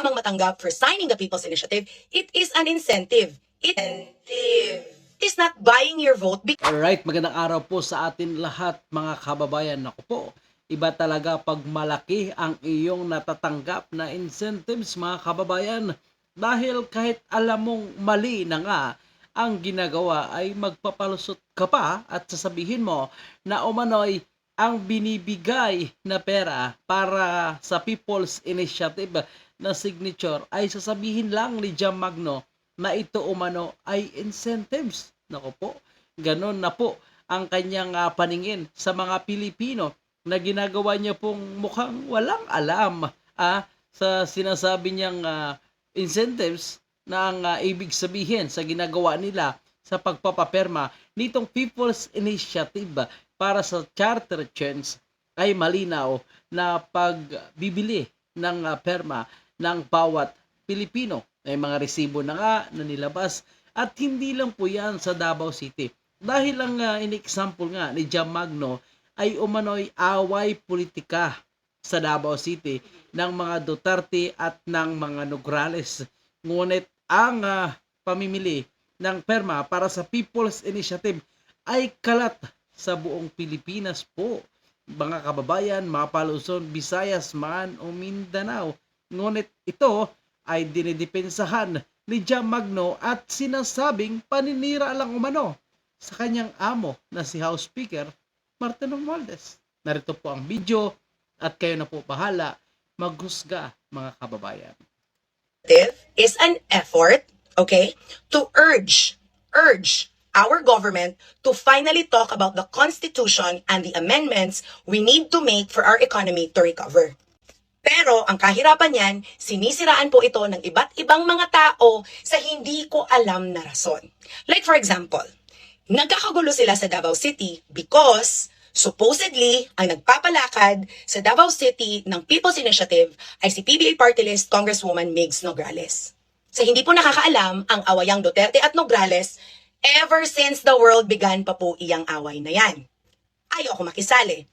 ka mang matanggap for signing the People's Initiative, it is an incentive. It is not buying your vote because Alright, magandang araw po sa atin lahat mga kababayan. Ako po, iba talaga pag malaki ang iyong natatanggap na incentives mga kababayan. Dahil kahit alam mong mali na nga ang ginagawa ay magpapalusot ka pa at sasabihin mo na umano'y ang binibigay na pera para sa People's Initiative na signature ay sasabihin lang ni Jam Magno na ito umano ay incentives. Nako po, ganun na po ang kanyang ah, paningin sa mga Pilipino na ginagawa niya pong mukhang walang alam ah, sa sinasabi niyang ah, incentives na ang ah, ibig sabihin sa ginagawa nila sa pagpapaperma nitong People's Initiative para sa charter change ay malinaw na pagbibili ng ah, perma ng bawat Pilipino. May mga resibo na nga na nilabas at hindi lang po yan sa Davao City. Dahil ang uh, in-example nga ni Jam Magno ay umano'y away politika sa Davao City ng mga Duterte at ng mga Nograles. Ngunit ang ah, pamimili ng perma para sa People's Initiative ay kalat sa buong Pilipinas po. Mga kababayan, mga paluson, Visayas man o Mindanao. Ngunit ito ay dinidepensahan ni Jam Magno at sinasabing paninira lang umano sa kanyang amo na si House Speaker Martin Romualdez. Narito po ang video at kayo na po bahala maghusga mga kababayan. is an effort, okay, to urge, urge our government to finally talk about the Constitution and the amendments we need to make for our economy to recover. Pero ang kahirapan niyan, sinisiraan po ito ng iba't ibang mga tao sa hindi ko alam na rason. Like for example, nagkakagulo sila sa Davao City because supposedly ang nagpapalakad sa Davao City ng People's Initiative ay si PBA Party List Congresswoman Migs Nograles. Sa hindi po nakakaalam, ang awayang Duterte at Nograles, ever since the world began pa po iyang away na yan. Ayaw ako makisali.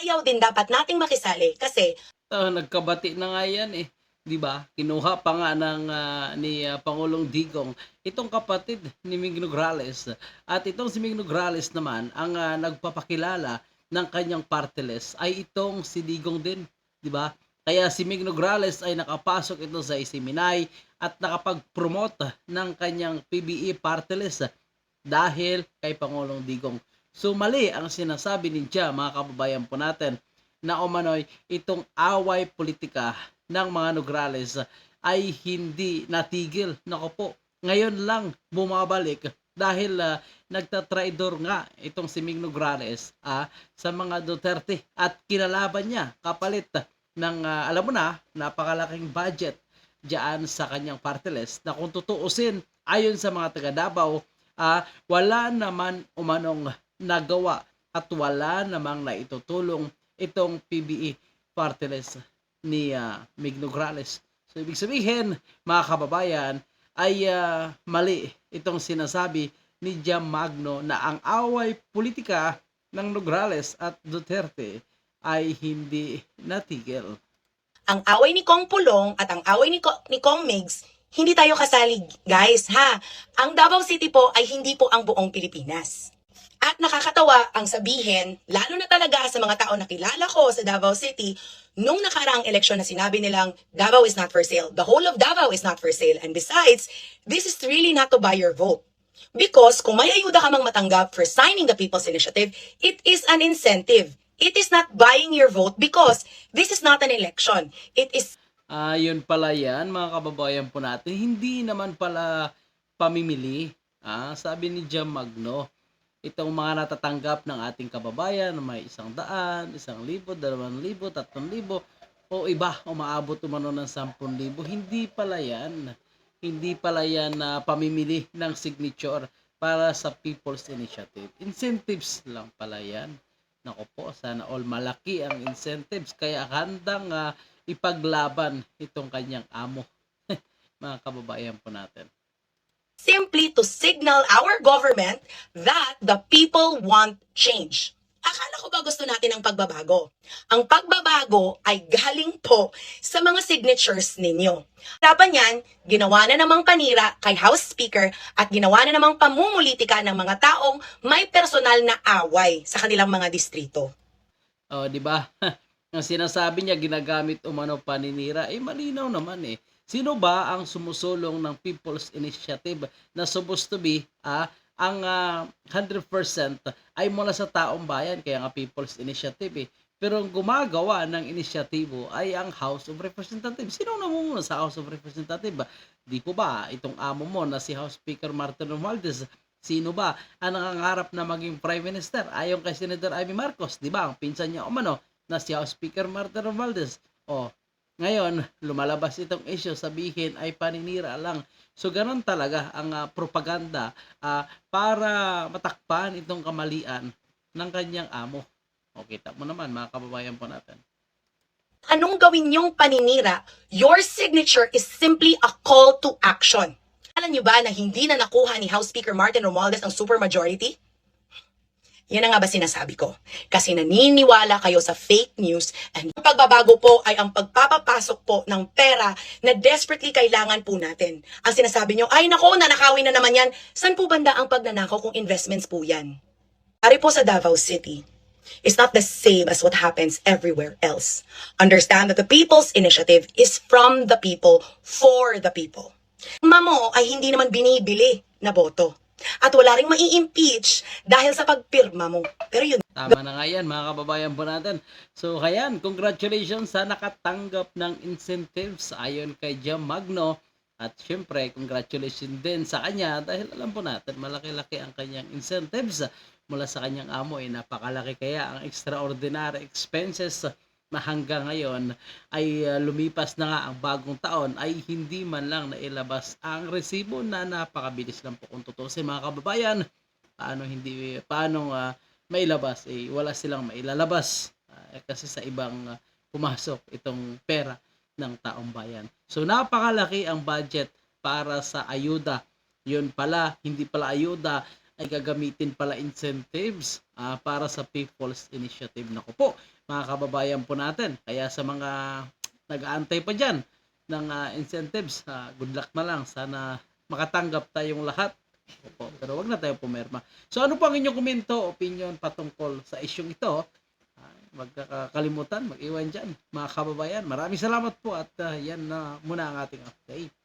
Ayaw din dapat nating makisali kasi Ah, nagkabati na nga yan eh. 'Di ba? Kinuha pa nga ng ah, ni ah, Pangulong Digong itong kapatid ni Mig Nograles. At itong si Mig Nograles naman ang ah, nagpapakilala ng kanyang party list ay itong si Digong din, 'di ba? Kaya si Mig Nograles ay nakapasok ito sa Isiminay at nakapag-promote ng kanyang PBE party list dahil kay Pangulong Digong. So mali ang sinasabi ninja mga kababayan po natin na umano'y itong away politika ng mga Nograles ay hindi natigil. Nako po, ngayon lang bumabalik dahil uh, nagtatraidor nga itong si Mig Nograles ah, sa mga Duterte at kinalaban niya kapalit ng ah, alam mo na napakalaking budget diyan sa kanyang party list na kung tutuusin ayon sa mga taga Davao ah, wala naman umanong nagawa at wala namang naitutulong itong PBE party list ni uh, Mig. So ibig sabihin, mga kababayan, ay ah, mali itong sinasabi ni Jam Magno na ang away politika ng Nograles at Duterte ay hindi natigil. ang away ni Kong Pulong at ang away ni, Ko- ni Kong Migs, hindi tayo kasali, guys, ha? Ang Davao City po ay hindi po ang buong Pilipinas. At nakakatawa ang sabihin, lalo na talaga sa mga tao na kilala ko sa Davao City, nung nakaraang eleksyon na sinabi nilang Davao is not for sale. The whole of Davao is not for sale. And besides, this is really not to buy your vote. Because kung may ayuda ka mang matanggap for signing the People's Initiative, it is an incentive. It is not buying your vote because this is not an election. It is Ah, yun pala yan, mga kababayan po natin. Hindi naman pala pamimili. Ah, sabi ni Jam Magno, itong mga natatanggap ng ating kababayan may isang daan, isang libo, dalawang libo, tatlong libo, o iba, umaabot umano ng sampun libo. Hindi pala yan. Hindi pala yan na pamimili ng signature para sa People's Initiative. Incentives lang pala yan. Nako po, sana all malaki ang incentives. Kaya handang ah, ipaglaban itong kanyang amo. Mga kababayan po natin. simply to signal our government that the people want change. Akala ko ba gusto natin ang pagbabago? Ang pagbabago ay galing po sa mga signatures ninyo. Dapat yan, ginawa na namang panira kay House Speaker at ginawa na namang pamumulitika ng mga taong may personal na away sa kanilang mga distrito. Oh, di ba? Ang sinasabi niya ginagamit umano paninira, eh malinaw naman eh. Sino ba ang sumusulong ng People's Initiative na supposed to be ah, ang ah, 100% ay mula sa taong bayan, kaya nga People's Initiative eh. Pero ang gumagawa ng inisyatibo ay ang House of Representatives. Sino namumuna sa House of Representatives? Di po ba itong amo mo na si House Speaker Martin Romualdez Sino ba ang nangangarap na maging Prime Minister? Ayon kay Senator Amy Marcos, di ba? Ang pinsan niya umano na si House Speaker Martin Romualdez. O, ngayon, lumalabas itong issue, sabihin ay paninira lang. So, ganun talaga ang ah, propaganda ah, para matakpan itong kamalian ng kanyang amo. O, kita mo naman, mga kababayan po natin. Anong gawin yung paninira? Your signature is simply a call to action. Alam niyo ba na hindi na nakuha ni House Speaker Martin Romualdez ang supermajority? Yan ang nga ba sinasabi ko? Kasi naniniwala kayo sa fake news and pagbabago po ay ang pagpapapasok po ng pera na desperately kailangan po natin. Ang sinasabi nyo, ay nako, nanakawin na naman yan. San po banda ang pagnanakaw kung investments po yan? Ari po sa Davao City, is not the same as what happens everywhere else. Understand that the people's initiative is from the people for the people. Mamo ay hindi naman binibili na boto. At wala ring mai-impeach dahil sa pagpirma mo. Pero yun, Tama na nga yan, mga kababayan po natin. So, ayan, congratulations sa nakatanggap ng incentives ayon kay Jam Magno. At syempre, congratulations din sa kanya dahil alam po natin, malaki-laki ang kanyang incentives mula sa kanyang amo. Eh, napakalaki kaya ang extraordinary expenses na hanggang ngayon ay uh, lumipas na nga ang bagong taon ay hindi man lang nailabas ang resibo na napakabilis lang po kung tutusin mga kababayan paano hindi paano uh, mailabas eh wala silang mailalabas Ah, eh, kasi sa ibang ah, pumasok itong pera ng taong bayan. So napakalaki ang budget para sa ayuda. Yun pala, hindi pala ayuda ay gagamitin pala incentives ah, para sa People's Initiative. Naku po, mga kababayan po natin. Kaya sa mga nag-aantay pa dyan ng ah, incentives, ah, good luck na lang. Sana makatanggap tayong lahat. Opo, pero wag na tayo pumirma. So ano po ang inyong komento, opinion patungkol sa isyong ito? Ah, Huwag kakalimutan, mag-iwan dyan, mga kababayan. Maraming salamat po at ah, yan na muna ang ating update.